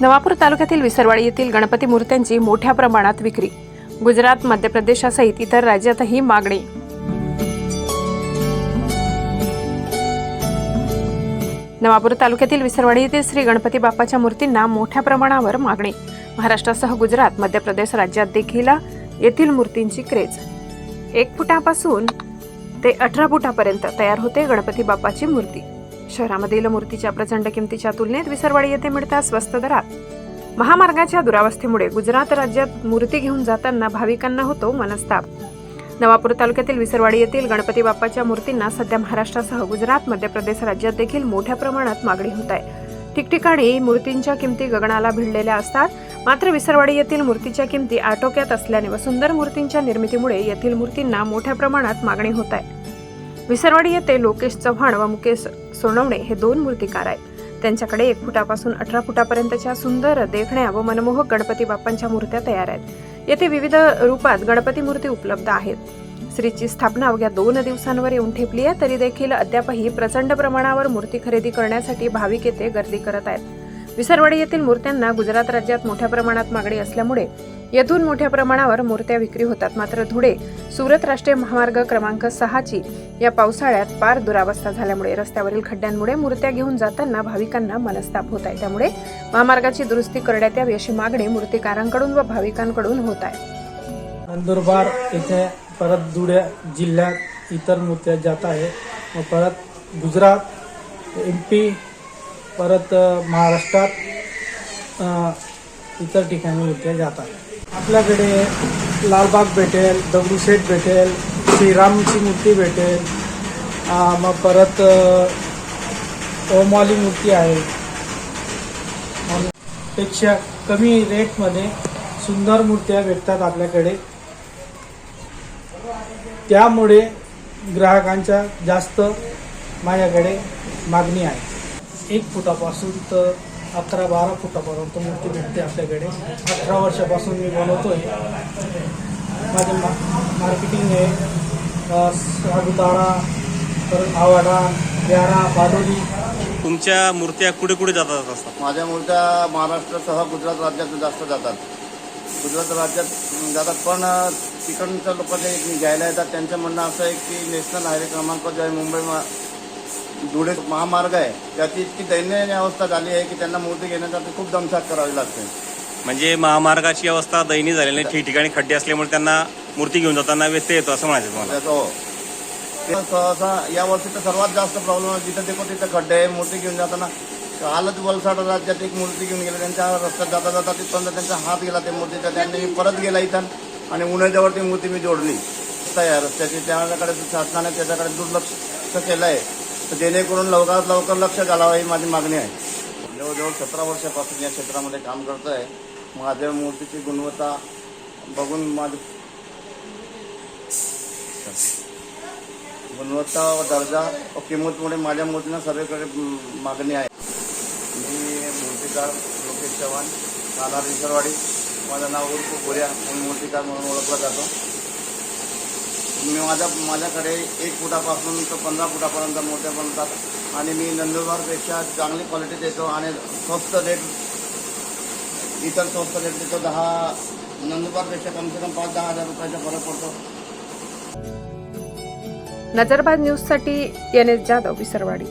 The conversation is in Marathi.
नवापूर तालुक्यातील विसरवाडी येथील गणपती मूर्त्यांची मोठ्या प्रमाणात विक्री. गुजरात मध्य प्रदेशासहित इतर राज्यातही मागणी. नवापूर तालुक्यातील विसरवाडी येथील श्री गणपती बाप्पाच्या मूर्तींना मोठ्या प्रमाणावर मागणी. महाराष्ट्रासह गुजरात मध्य प्रदेश राज्यात देखील येथील मूर्तींची क्रेज. एक फुटापासून ते अठरा फुटापर्यंत तयार होते गणपती बाप्पाची मूर्ती. शहरामधील मूर्तीच्या प्रचंड किमतीच्या तुलनेत विसरवाडी येथे मिळतात स्वस्त दरात. महामार्गाच्या दुरावस्थेमुळे गुजरात राज्यात मूर्ती घेऊन जाताना भाविकांना होतो मनस्ताप. नवापूर तालुक्यातील विसरवाडी येथील गणपती बाप्पाच्या मूर्तींना सध्या महाराष्ट्रासह गुजरात मध्य प्रदेश राज्यात देखील मोठ्या प्रमाणात मागणी होत आहे. ठिकठिकाणी मूर्तींच्या किमती गगनाला भिडलेल्या असतात. मात्र विसरवाडी येथील मूर्तीच्या किमती आटोक्यात असल्याने व सुंदर मूर्तींच्या निर्मितीमुळे येथील मूर्तींना मोठ्या प्रमाणात मागणी होत आहे. विसरवाडी येथे लोकेश चव्हाण व मुकेश सोनवणे हे दोन मूर्तिकार आहेत. त्यांच्याकडे एक फुटापासून अठरा फुटापर्यंतच्या सुंदर देखण्या व मनमोहक गणपती बाप्पांच्या मूर्त्या तयार आहेत. येथे विविध रूपात गणपती मूर्ती उपलब्ध आहेत. श्रीची स्थापना अवघ्या दोन दिवसांवर येऊन ठेपली आहे तरी देखील अद्यापही प्रचंड प्रमाणावर मूर्ती खरेदी करण्यासाठी भाविक येथे गर्दी करत आहेत. विसरवाडी येथील मूर्त्यांना गुजरात राज्यात मोठ्या प्रमाणात मागणी असल्यामुळे येथून मोठ्या प्रमाणावर मूर्त्या विक्री होतात. मात्र धुळे सुरत राष्ट्रीय महामार्ग क्रमांक सहाची या पावसाळ्यात पार दुरावस्था झाल्यामुळे रस्त्यावरील खड्ड्यांमुळे मूर्त्या घेऊन जाताना भाविकांना मनस्ताप होत आहे. त्यामुळे महामार्गाची दुरुस्ती करण्यात यावी अशी मागणी मूर्तिकारांकडून व भाविकांकडून होत आहे. नंदुरबार येथे परत धुळे जिल्ह्यात इतर मूर्त्या जात आहे व परत गुजरात एम पी परत महाराष्ट्रात इतर ठिकाणी मूर्त्या जातात. आपल्याकडे लालबाग भेटेल दगडूशेठ भेटेल श्रीरामची मूर्ती भेटेल मग परत अ, ओमवाली मूर्ती आहे. आणि पेक्षा कमी रेटमध्ये सुंदर मूर्त्या भेटतात आपल्याकडे. त्यामुळे ग्राहकांच्या जास्त माझ्याकडे मागणी आहे. एक फुटापासून तर अकरा बारा फुटापर्यंत मूर्ती भेटते आपल्याकडे. अठरा वर्षापासून मी बनवतोय. माझं मा मार्केटिंग आहे साबुदाणा परत आवाडा ब्यारा बालोली तुमच्या मूर्त्या कुठे कुठे जातात असतात माझ्या मूर्त्या महाराष्ट्रासह गुजरात राज्यात जास्त जातात. गुजरात राज्यात जातात पण तिकडच्या लोक जे घ्यायला येतात. त्यांचं म्हणणं असं आहे की नॅशनल हायवे क्रमांक जो आहे मुंबई मा- धुळे महामार्ग आहे. त्याची इतकी दयनीय अवस्था झाली आहे की त्यांना मूर्ती घेण्यासाठी खूप दमछाक करावी लागते. म्हणजे महामार्गाची अवस्था दयनीय झालेली आहे. ठिकठिकाणी खड्डे असल्यामुळे त्यांना मूर्ती घेऊन जाताना व्यत्यय येतो असं म्हणायचं तुम्हाला. त्याचं हो. ते सहसा या वर्षी तर सर्वात जास्त प्रॉब्लेम आहे. जिथं देखो तिथं खड्डे आहे मूर्ती घेऊन जाताना कालच वलसाड राज्यात एक मूर्ती घेऊन गेले. त्यांच्या रस्त्यात जाता जाता तिथपर्यंत त्यांचा हात गेला त्या मूर्तीचा. त्यांनी मी परत गेला इथं आणि उन्हाळ्यावर ती मूर्ती मी जोडली. आहे रस्त्याची त्याच्याकडे शासनाने त्याच्याकडे दुर्लक्ष केलं आहे तर जेणेकरून लवकरात लवकर लक्ष घालावं ही माझी मागणी आहे. जवळजवळ सतरा वर्षापासून या क्षेत्रामध्ये काम करतो आहे माझ्या मूर्तीची गुणवत्ता बघून माझी गुणवत्ता व दर्जा व किंमतमुळे माझ्या मूर्तीला सर्वेकडे मागणी आहे. मी मूर्तिकार लोकेश चव्हाण राहणार रिसरवाडी माझं नाव उर्फ गोऱ्या म्हणून मूर्तिकार म्हणून ओळखला जातो. मी माझ्या माझ्याकडे एक फुटापासून तर पंधरा फुटापर्यंत मूर्त्या बनतात आणि मी नंदुरबारपेक्षा चांगली क्वालिटी देतो आणि स्वस्त रेट इतर स्वस्त रेट देतो. दहा नंदुरबारपेक्षा कमसे कम पाच दहा हजार रुपयाचा फरक पडतो. नजरबाद न्यूजसाठी एन एस जाधव विसरवाडी.